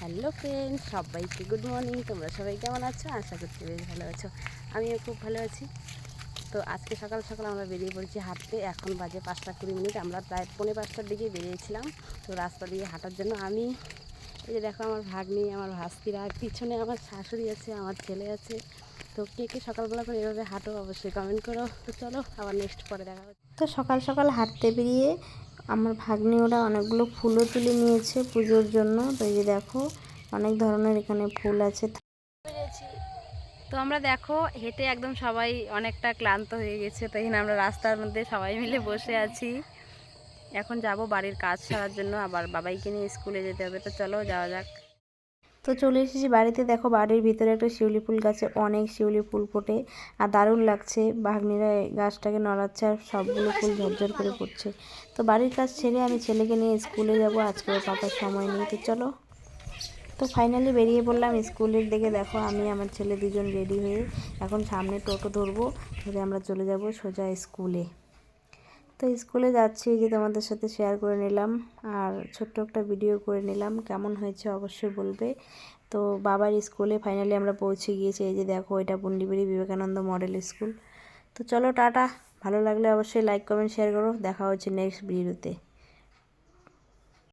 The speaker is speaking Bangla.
হ্যালো ফ্রেন্ড সবাইকে গুড মর্নিং তোমরা সবাই কেমন আছো? আশা করছি বেশ ভালো আছো। আমিও খুব ভালো আছি। তো আজকে সকাল সকাল আমরা বেরিয়ে পড়েছি হাঁটতে। এখন বাজে পাঁচটা কুড়ি মিনিট। আমরা প্রায় পৌনে পাঁচটার দিকে বেরিয়েছিলাম। তো রাস্তা দিয়ে হাঁটার জন্য আমি, এই যে দেখো আমার ভাগ্নি, আমার ভাস্তিরা পিছনে আমার শাশুড়ি আছে, আমার ছেলে আছে। তো কে কে সকালবেলা করে এভাবে হাঁটো অবশ্যই কমেন্ট করো। তো চলো আবার নেক্সট পরে দেখা হচ্ছে। তো সকাল সকাল হাঁটতে বেরিয়ে আমার ভাগ্নি ওরা অনেকগুলো ফুলও তুলে নিয়েছে পুজোর জন্য। তো এই যে দেখো, অনেক ধরনের এখানে ফুল আছে। তো আমরা দেখো, হেঁটে একদম সবাই অনেকটা ক্লান্ত হয়ে গেছে। তো এখানে আমরা রাস্তার মধ্যে সবাই মিলে বসে আছি। এখন যাব বাড়ির কাজ সারার জন্য, আবার বাবাইকে নিয়ে স্কুলে যেতে হবে। তো চলো যাওয়া যাক। তো চলে এসেছি বাড়িতে। দেখো বাড়ির ভিতরে একটা শিউলি ফুল গাছে, অনেক শিউলি ফুল ফোটে আর দারুণ লাগছে। এই গাছটাকে নড়াচ্ছে আর সবগুলো ফুল ঝরঝর করে পড়ছে তো বাড়ির কাজ ছেড়ে আমি ছেলেকে নিয়ে স্কুলে যাব, আজকে ওর পাপার সময় নেই। তো চলো। তো ফাইনালি বেরিয়ে পড়লাম স্কুলের দিকে। দেখো আমি আমার ছেলে দুজন রেডি হয়ে এখন সামনে টোটো ধরবো, ধরে আমরা চলে যাব সোজা স্কুলে। তো স্কুলে যাচ্ছি যে তোমাদের সাথে শেয়ার করে নিলাম। আর ছোট্ট একটা ভিডিও করে নিলাম, কেমন হয়েছে অবশ্যই বলবে। তো বাবার স্কুলে ফাইনালি আমরা পৌঁছে গিয়েছি, এই যে দেখো, এটা পুন্ডিবেরি বিবেকানন্দ মডেল স্কুল তো চলো, টাটা। ভালো লাগলে অবশ্যই লাইক কমেন্ট শেয়ার করো। দেখা হচ্ছে নেক্সট ভিডিওতে